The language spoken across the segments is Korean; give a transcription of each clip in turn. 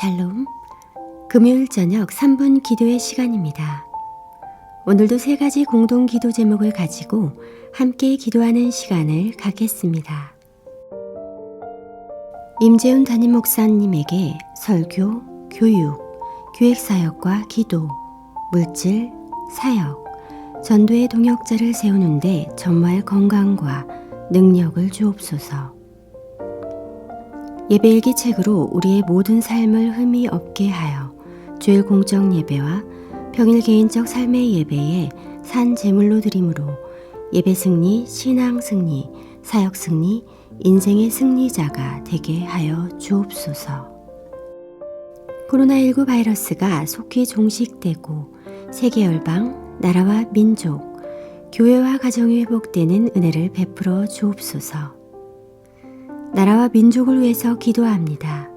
샬롬. 금요일 저녁 3분 기도의 시간입니다. 오늘도 세 가지 공동 기도 제목을 가지고 함께 기도하는 시간을 갖겠습니다. 임재훈 담임 목사님에게 설교, 교육, 기획사역과 기도, 물질, 사역, 전도의 동역자를 세우는데 전무할 건강과 능력을 주옵소서. 예배일기 책으로 우리의 모든 삶을 흠이 없게 하여 주일 공적 예배와 평일 개인적 삶의 예배에 산 제물로 드림으로 예배 승리, 신앙 승리, 사역 승리, 인생의 승리자가 되게 하여 주옵소서. 코로나19 바이러스가 속히 종식되고 세계 열방, 나라와 민족, 교회와 가정이 회복되는 은혜를 베풀어 주옵소서. 나라와 민족을 위해서 기도합니다.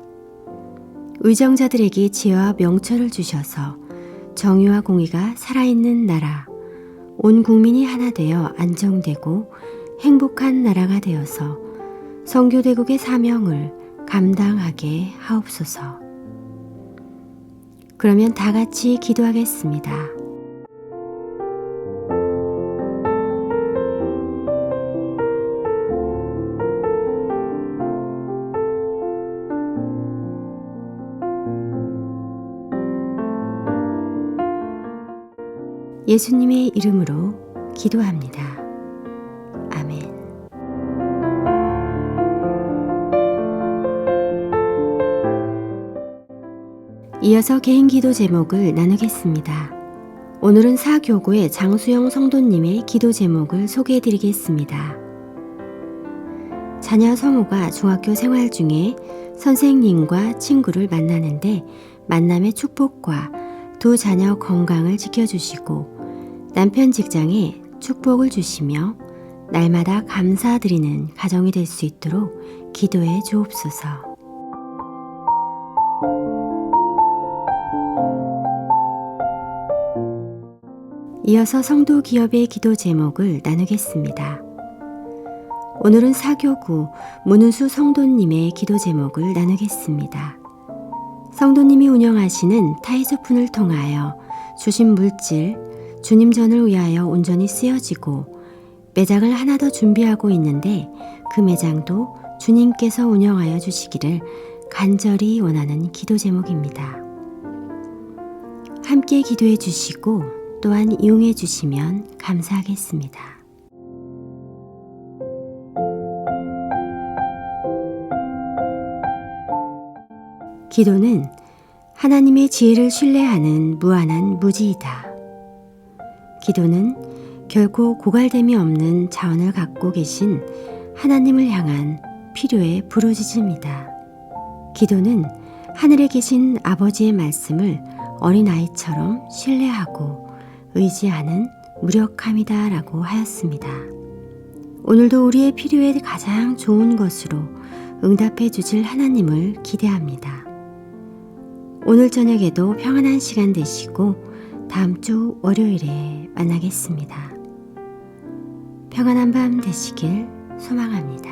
의정자들에게 지혜와 명철을 주셔서 정의와 공의가 살아있는 나라, 온 국민이 하나 되어 안정되고 행복한 나라가 되어서 성교대국의 사명을 감당하게 하옵소서. 그러면 다 같이 기도하겠습니다. 예수님의 이름으로 기도합니다. 아멘. 이어서 개인 기도 제목을 나누겠습니다. 오늘은 사교구의 장수영 성도님의 기도 제목을 소개해 드리겠습니다. 자녀 성우가 중학교 생활 중에 선생님과 친구를 만나는데 만남의 축복과 두 자녀 건강을 지켜주시고 남편 직장에 축복을 주시며 날마다 감사드리는 가정이 될 수 있도록 기도해 주옵소서. 이어서 성도 기업의 기도 제목을 나누겠습니다. 오늘은 사교구 문은수 성도님의 기도 제목을 나누겠습니다. 성도님이 운영하시는 타이즈푼을 통하여 주신 물질, 주님 전을 위하여 온전히 쓰여지고 매장을 하나 더 준비하고 있는데 그 매장도 주님께서 운영하여 주시기를 간절히 원하는 기도 제목입니다. 함께 기도해 주시고 또한 이용해 주시면 감사하겠습니다. 기도는 하나님의 지혜를 신뢰하는 무한한 무지이다. 기도는 결코 고갈됨이 없는 자원을 갖고 계신 하나님을 향한 필요의 부르짖음이다. 기도는 하늘에 계신 아버지의 말씀을 어린아이처럼 신뢰하고 의지하는 무력함이다 라고 하였습니다. 오늘도 우리의 필요에 가장 좋은 것으로 응답해 주실 하나님을 기대합니다. 오늘 저녁에도 평안한 시간 되시고 다음 주 월요일에 만나겠습니다. 평안한 밤 되시길 소망합니다.